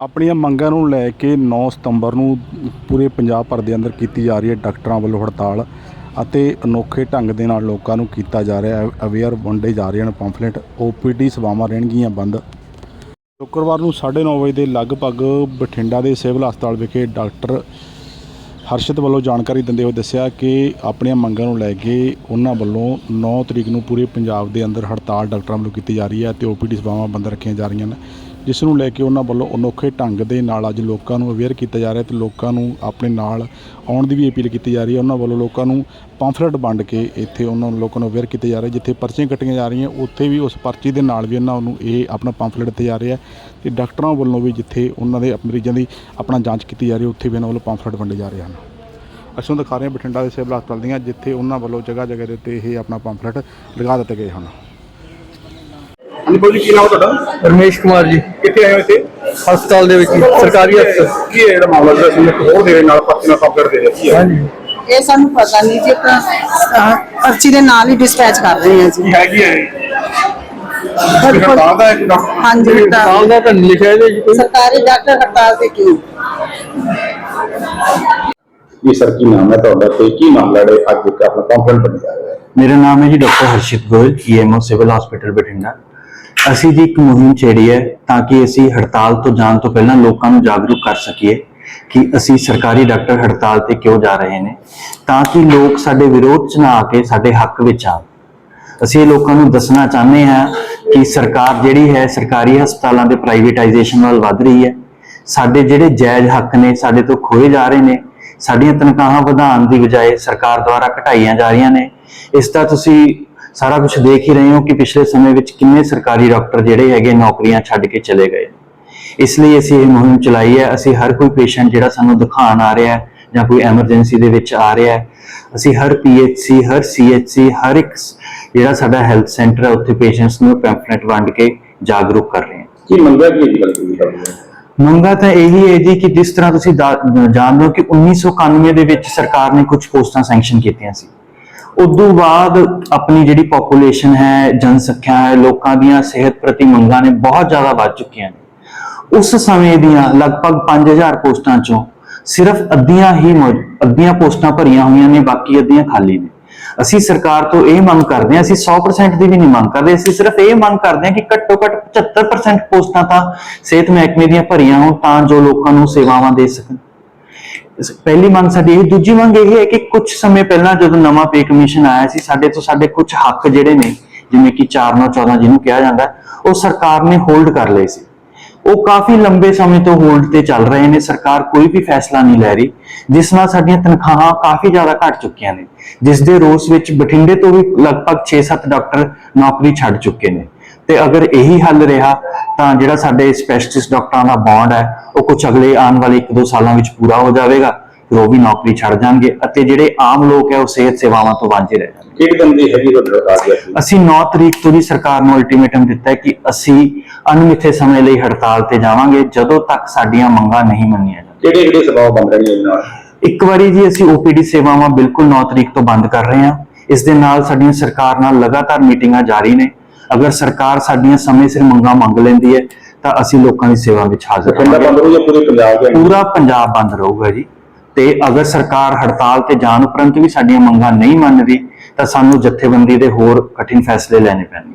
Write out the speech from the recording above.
ਆਪਣੀਆਂ ਮੰਗਾਂ ਨੂੰ ਲੈ ਕੇ 9 ਸਤੰਬਰ ਨੂੰ ਪੂਰੇ ਪੰਜਾਬ ਭਰ ਦੇ ਅੰਦਰ ਕੀਤੀ ਜਾ ਰਹੀ ਹੈ ਡਾਕਟਰਾਂ ਵੱਲੋਂ ਹੜਤਾਲ ਅਤੇ ਅਨੋਖੇ ਢੰਗ ਦੇ ਨਾਲ ਲੋਕਾਂ ਨੂੰ ਕੀਤਾ ਜਾ ਰਿਹਾ ਹੈ। ਅਵੇਅਰ ਵੰਡੇ ਜਾ ਰਹੇ ਹਨ ਪੰਫਲੇਟ ਓਪੀਡੀ ਸੇਵਾਵਾਂ ਰਹਿਣਗੀਆਂ ਬੰਦ। ਸ਼ੁੱਕਰਵਾਰ ਨੂੰ 9:30 ਵਜੇ ਦੇ ਲਗਭਗ ਬਠਿੰਡਾ ਦੇ ਸਿਵਲ ਹਸਪਤਾਲ ਵਿਖੇ ਡਾਕਟਰ ਹਰਸ਼ਿਤ ਵੱਲੋਂ ਜਾਣਕਾਰੀ ਦਿੰਦੇ ਹੋਏ ਦੱਸਿਆ ਕਿ ਆਪਣੀਆਂ ਮੰਗਾਂ ਨੂੰ ਲੈ ਕੇ ਉਹਨਾਂ ਵੱਲੋਂ 9 ਤਰੀਕ ਨੂੰ ਪੂਰੇ ਪੰਜਾਬ ਦੇ ਅੰਦਰ ਹੜਤਾਲ ਡਾਕਟਰਾਂ ਵੱਲੋਂ ਕੀਤੀ ਜਾ ਰਹੀ ਹੈ ਤੇ ਓਪੀਡੀ ਸੇਵਾਵਾਂ ਬੰਦ ਰੱਖੀਆਂ ਜਾ ਰਹੀਆਂ ਨੇ ਜਿਸ ਨੂੰ ਲੈ ਕੇ ਉਹਨਾਂ ਵੱਲੋਂ ਅਨੋਖੇ ਢੰਗ ਦੇ ਨਾਲ ਅੱਜ ਲੋਕਾਂ ਨੂੰ ਅਵੇਅਰ ਕੀਤਾ ਜਾ ਰਿਹਾ ਤੇ ਲੋਕਾਂ ਨੂੰ ਆਪਣੇ ਨਾਲ ਆਉਣ ਦੀ ਵੀ ਅਪੀਲ ਕੀਤੀ ਜਾ ਰਹੀ ਹੈ। ਉਹਨਾਂ ਵੱਲੋਂ ਲੋਕਾਂ ਨੂੰ ਪੰਫਲੇਟ ਵੰਡ ਕੇ ਇੱਥੇ ਉਹਨਾਂ ਨੂੰ ਲੋਕਾਂ ਨੂੰ ਅਵੇਅਰ ਕੀਤਾ ਜਾ ਰਿਹਾ ਜਿੱਥੇ ਪਰਚੀਆਂ ਕੱਟੀਆਂ ਜਾ ਰਹੀਆਂ, ਉੱਥੇ ਵੀ ਉਸ ਪਰਚੀ ਦੇ ਨਾਲ ਵੀ ਉਹਨਾਂ ਨੂੰ ਇਹ ਆਪਣਾ ਪੰਫਲੇਟ ਦਿੱਤੇ ਜਾ ਰਿਹਾ ਤੇ ਡਾਕਟਰਾਂ ਵੱਲੋਂ ਵੀ ਜਿੱਥੇ ਉਹਨਾਂ ਦੇ ਮਰੀਜ਼ਾਂ ਦੀ ਆਪਣਾ ਜਾਂਚ ਕੀਤੀ ਜਾ ਰਹੀ ਉੱਥੇ ਵੀ ਉਹਨਾਂ ਵੱਲੋਂ ਪੰਫਲੇਟ ਵੰਡੇ ਜਾ ਰਹੇ ਹਨ। ਅਸੀਂ ਤੁਹਾਨੂੰ ਦਿਖਾ ਰਹੇ ਹਾਂ ਬਠਿੰਡਾ ਦੇ ਸਿਵਲ ਹਸਪਤਾਲ ਦੀਆਂ, ਜਿੱਥੇ ਉਹਨਾਂ ਵੱਲੋਂ ਜਗ੍ਹਾ ਜਗ੍ਹਾ ਦੇ ਉੱਤੇ ਇਹ ਆਪਣਾ ਪੰਫਲੇਟ ਲਗਾ ਦਿੱਤੇ ਗਏ ਹਨ। ਬਾਬੂ ਜੀ ਕੀ ਨਾਮ ਹੈ ਤੁਹਾਡਾ? ਰਮੇਸ਼ ਕੁਮਾਰ ਜੀ। ਕਿੱਥੇ ਆਏ ਹੋ ਇੱਥੇ? ਹਸਪਤਾਲ ਦੇ ਵਿੱਚ ਹੀ, ਸਰਕਾਰੀ ਹਸਪਤਾਲ। ਕੀ ਹੈ ਜਿਹੜਾ ਮਾਮਲਾ ਜਿਹੜਾ ਤੁਸੀਂ ਇੱਕ ਹੋਰ ਦੇ ਨਾਲ ਪਰਚੀ ਨਾਲ ਕੰਪਲੀਟ ਦੇ ਰਹੇ? ਕੀ ਹੈ? ਹਾਂਜੀ। ਇਹ ਸਾਨੂੰ ਪਤਾ ਨਹੀਂ ਜੀ ਅਹ, ਪਰਚੀ ਦੇ ਨਾਲ ਹੀ ਡਿਸਪੈਚ ਕਰ ਰਹੇ ਹਾਂ ਜੀ। ਕੀ ਹੈ? ਕੀ ਹੈ ਇਹ ਹੜਤਾਲ ਦਾ ਇੱਕ ਡਾਕਟਰ ਹਾਂਜੀ ਹੜਤਾਲ। ਹਸਪਤਾਲ ਦਾ ਤਾਂ ਨਹੀਂ ਲਿਖਿਆ ਇਹਦੇ ਵਿੱਚ ਕੋਈ। ਸਰਕਾਰੀ ਡਾਕਟਰ ਹੜਤਾਲ ਤੇ ਕਿਉਂ ਇਹ ਸਰ ਕੀ ਨਾਮ ਹੈ ਤੁਹਾਡਾ ਤੇ ਕੀ ਮਾਮਲਾ ਹੈ ਅੱਜ ਇੱਕ ਆਪਣਾ ਕੰਪਲੀਟ ਬਣ ਜਾ ਰਿਹਾ ਹੈ? ਮੇਰਾ ਨਾਮ ਹੈ ਜੀ doctor Harshit Goyal EMO civil hospital Bathinda. ਅਸੀਂ ਦੀ ਇੱਕ ਮੁਹਿੰਮ ਛੇੜੀ ਹੈ ਤਾਂ ਕਿ ਅਸੀਂ ਹੜਤਾਲ ਤੋਂ ਜਾਣ ਤੋਂ ਪਹਿਲਾਂ ਲੋਕਾਂ ਨੂੰ ਜਾਗਰੂਕ ਕਰ ਸਕੀਏ ਕਿ ਅਸੀਂ ਸਰਕਾਰੀ ਡਾਕਟਰ ਹੜਤਾਲ ਤੇ ਕਿਉਂ ਜਾ ਰਹੇ ਨੇ, ਤਾਂ ਕਿ ਲੋਕ ਸਾਡੇ ਵਿਰੋਧ 'ਚ ਨਾ ਆ ਕੇ ਸਾਡੇ ਹੱਕ ਵਿੱਚ ਆਉਣ ਅਸੀਂ ਇਹ ਲੋਕਾਂ ਨੂੰ ਦੱਸਣਾ ਚਾਹੁੰਦੇ ਹਾਂ ਕਿ ਸਰਕਾਰ ਜਿਹੜੀ ਹੈ ਸਰਕਾਰੀ ਹਸਪਤਾਲਾਂ ਦੇ ਪ੍ਰਾਈਵੇਟਾਈਜੇਸ਼ਨ ਵੱਲ ਵੱਧ ਰਹੀ ਹੈ। ਸਾਡੇ ਜਿਹੜੇ ਜਾਇਜ਼ ਹੱਕ ਨੇ, ਸਾਡੇ ਤੋਂ ਖੋਏ ਜਾ ਰਹੇ ਨੇ, ਸਾਡੀਆਂ ਤਨਖਾਹਾਂ ਵਧਾਉਣ ਦੀ ਬਜਾਏ ਸਰਕਾਰ ਦੁਆਰਾ ਘਟਾਈਆਂ ਜਾ ਰਹੀਆਂ ਨੇ। ਇਸ ਦਾ ਤੁਸੀਂ ਸਾਰਾ ਕੁਝ ਦੇਖ ਹੀ ਰਹੇ ਹੋ ਕਿ ਪਿਛਲੇ ਸਮੇਂ ਵਿੱਚ ਕਿੰਨੇ ਸਰਕਾਰੀ ਡਾਕਟਰ ਜਿਹੜੇ ਹੈਗੇ ਨੌਕਰੀਆਂ ਛੱਡ ਕੇ ਚਲੇ ਗਏ। ਇਸ ਲਈ ਅਸੀਂ ਇਹ ਮੁਹਿੰਮ ਚਲਾਈ ਹੈ। ਅਸੀਂ ਹਰ ਕੋਈ ਪੇਸ਼ੈਂਟ ਜਿਹੜਾ ਸਾਨੂੰ ਦਿਖਾਉਣ ਆ ਰਿਹਾ ਹੈ ਜਾਂ ਕੋਈ ਐਮਰਜੈਂਸੀ ਦੇ ਵਿੱਚ ਆ ਰਿਹਾ ਹੈ ਅਸੀਂ ਹਰ ਪੀਐਚਸੀ ਹਰ ਸੀਐਚਸੀ ਹਰ ਇੱਕ ਜਿਹੜਾ ਸਾਡਾ ਹੈਲਥ ਸੈਂਟਰ ਹੈ ਉੱਥੇ ਪੇਸ਼ੈਂਟਸ ਨੂੰ ਪੈਂਫਲੇਟ ਵੰਡ ਕੇ ਜਾਗਰੂਕ ਕਰ ਰਹੇ ਹਾਂ। ਕੀ ਮੰਗਿਆ ਕੀ ਹੈ ਜੀ ਮੰਗਾ ਤਾਂ ਇਹੀ ਹੈ ਜੀ ਕਿ ਜਿਸ ਤਰ੍ਹਾਂ ਤੁਸੀਂ ਜਾਣਦੇ ਹੋ ਕਿ 1991 ਦੇ ਵਿੱਚ ਸਰਕਾਰ ਨੇ ਕੁਝ ਪੋਸਟਾਂ ਸੈਂਕਸ਼ਨ ਕੀਤੀਆਂ ਸੀ। ਉਦੋਂ ਬਾਅਦ ਆਪਣੀ ਜਿਹੜੀ ਪੋਪੂਲੇਸ਼ਨ ਹੈ, ਜਨਸੰਖਿਆ ਹੈ, ਲੋਕਾਂ ਦੀਆਂ ਸਿਹਤ ਪ੍ਰਤੀ ਮੰਗਾਂ ਨੇ ਬਹੁਤ ਜ਼ਿਆਦਾ ਵੱਧ ਚੁੱਕੀਆਂ ਨੇ। ਉਸ ਸਮੇਂ ਦੀਆਂ ਲਗਭਗ 5000 ਪੋਸਟਾਂ ਚੋਂ ਸਿਰਫ ਅੱਧੀਆਂ ਹੀ ਮੌ- ਅੱਧੀਆਂ ਪੋਸਟਾਂ ਭਰੀਆਂ ਹੋਈਆਂ ਨੇ, ਬਾਕੀ ਅੱਧੀਆਂ ਖਾਲੀ ਨੇ। ਅਸੀਂ ਸਰਕਾਰ ਤੋਂ ਇਹ ਮੰਗ ਕਰਦੇ ਹਾਂ, ਅਸੀਂ 100% ਦੀ ਵੀ ਨਹੀਂ ਮੰਗ ਕਰਦੇ, ਅਸੀਂ ਸਿਰਫ ਇਹ ਮੰਗ ਕਰਦੇ ਹਾਂ ਕਿ ਘੱਟੋ ਘੱਟ 75% ਪੋਸਟਾਂ ਤਾਂ ਸਿਹਤ ਮਹਿਕਮੇ ਦੀਆਂ ਭਰੀਆਂ ਹੋਣ ਤਾਂ ਜੋ ਲੋਕਾਂ ਨੂੰ ਸੇਵਾਵਾਂ ਦੇ ਸਕਣ। ਪਹਿਲੀ ਮੰਗ ਸਾਡੀ ਇਹ, ਦੂਜੀ ਮੰਗ ਇਹ ਹੈ ਕਿ ਕੁਝ ਸਮੇਂ ਪਹਿਲਾਂ ਜਦੋਂ ਨਵਾਂ ਪੇ ਕਮਿਸ਼ਨ ਆਇਆ ਸੀ, ਸਾਡੇ ਤੋਂ ਸਾਡੇ ਕੁਝ ਹੱਕ ਜਿਹੜੇ ਨੇ, ਜਿਵੇਂ ਕਿ 4914 ਜਿਹਨੂੰ ਕਿਹਾ ਜਾਂਦਾ, ਉਹ ਸਰਕਾਰ ਨੇ ਹੋਲਡ ਕਰ ਲਏ ਸੀ। ਉਹ ਕਾਫੀ ਲੰਬੇ ਸਮੇਂ ਤੋਂ ਹੋਲਡ ਤੇ ਚੱਲ ਰਹੇ ਨੇ, ਸਰਕਾਰ ਕੋਈ ਵੀ ਫੈਸਲਾ ਨਹੀਂ ਲੈ ਰਹੀ, ਜਿਸ ਨਾਲ ਸਾਡੀਆਂ ਤਨਖਾਹਾਂ ਕਾਫੀ ਜ਼ਿਆਦਾ ਘਟ ਚੁੱਕੀਆਂ ਨੇ, ਜਿਸ ਦੇ ਰੋਸ ਵਿੱਚ ਬਠਿੰਡੇ ਤੋਂ ਵੀ ਲਗਭਗ 6-7 ਡਾਕਟਰ ਨੌਕਰੀ ਛੱਡ ਚੁੱਕੇ ਨੇ। ਤੇ ਅਗਰ ਇਹੀ ਹੱਲ ਰਿਹਾ ਤਾਂ ਜਿਹੜਾ ਸਾਡੇ ਸਪੈਸ਼ਲਿਸਟ ਡਾਕਟਰਾਂ ਦਾ ਬੌਂਡ ਹੈ ਉਹ ਕੁਝ ਅਗਲੇ ਆਉਣ ਵਾਲੇ 1-2 ਸਾਲਾਂ ਵਿੱਚ ਪੂਰਾ ਹੋ ਜਾਵੇਗਾ ਫਿਰ ਉਹ ਵੀ ਨੌਕਰੀ ਛੱਡ ਜਾਣਗੇ ਅਤੇ ਜਿਹੜੇ ਆਮ ਲੋਕ ਹੈ ਉਹ ਸਿਹਤ ਸੇਵਾਵਾਂ ਤੋਂ ਵਾਂਝੇ ਰਹਿ ਜਾਣਗੇ। ਕਿਹੜੀ ਦਿਨ ਦੀ ਹੈਗੀ ਹੜਤਾਲ? ਅਸੀਂ 9 ਤਰੀਕ ਤੋਂ ਦੀ ਸਰਕਾਰ ਨੂੰ ਅਲਟੀਮੇਟਮ ਦਿੱਤਾ ਹੈ ਕਿ ਅਸੀਂ ਅਣਮਿੱਥੇ ਸਮੇਂ ਲਈ ਹੜਤਾਲ ਤੇ ਜਾਵਾਂਗੇ ਜਦੋਂ ਤੱਕ ਸਾਡੀਆਂ ਮੰਗਾਂ ਨਹੀਂ ਮੰਨੀਆਂ ਜਾਂਦੀਆਂ ਕਿਹੜੇ ਕਿਹੜੇ ਸਭਾਵਾਂ ਬੰਦ ਰਹਿਣੀਆਂ ਨਾਲ? ਇੱਕ ਵਾਰੀ ਜੀ ਅਸੀਂ OPD ਸੇਵਾਵਾਂ ਬਿਲਕੁਲ 9 ਤਰੀਕ ਤੋਂ ਬੰਦ ਕਰ ਰਹੇ ਹਾਂ। ਇਸ ਦੇ ਨਾਲ ਸਾਡੀਆਂ ਸਰਕਾਰ ਨਾਲ ਲਗਾਤਾਰ ਮੀਟਿੰਗਾਂ ਜਾਰੀ ਨੇ। ਅਗਰ ਸਰਕਾਰ ਸਾਡੀਆਂ ਸਮੇਂ ਸਿਰ ਮੰਗਾਂ ਮੰਗ ਲੈਂਦੀ ਹੈ ਤਾਂ ਅਸੀਂ ਲੋਕਾਂ ਦੀ ਸੇਵਾ ਵਿੱਚ ਹਾਜ਼ਰ ਬੰਦ ਪੂਰੇ ਪੰਜਾਬ ਦੇ? ਪੂਰਾ ਪੰਜਾਬ ਬੰਦ ਰਹੂਗਾ ਜੀ ਤੇ ਅਗਰ ਸਰਕਾਰ ਹੜਤਾਲ ਤੇ ਜਾਣ ਉਪਰੰਤ ਵੀ ਸਾਡੀਆਂ ਮੰਗਾਂ ਨਹੀਂ ਮੰਨ ਰਹੀ ਤਾਂ ਸਾਨੂੰ ਜਥੇਬੰਦੀ ਦੇ ਹੋਰ ਕਠਿਨ ਫੈਸਲੇ ਲੈਣੇ ਪੈਣਗੇ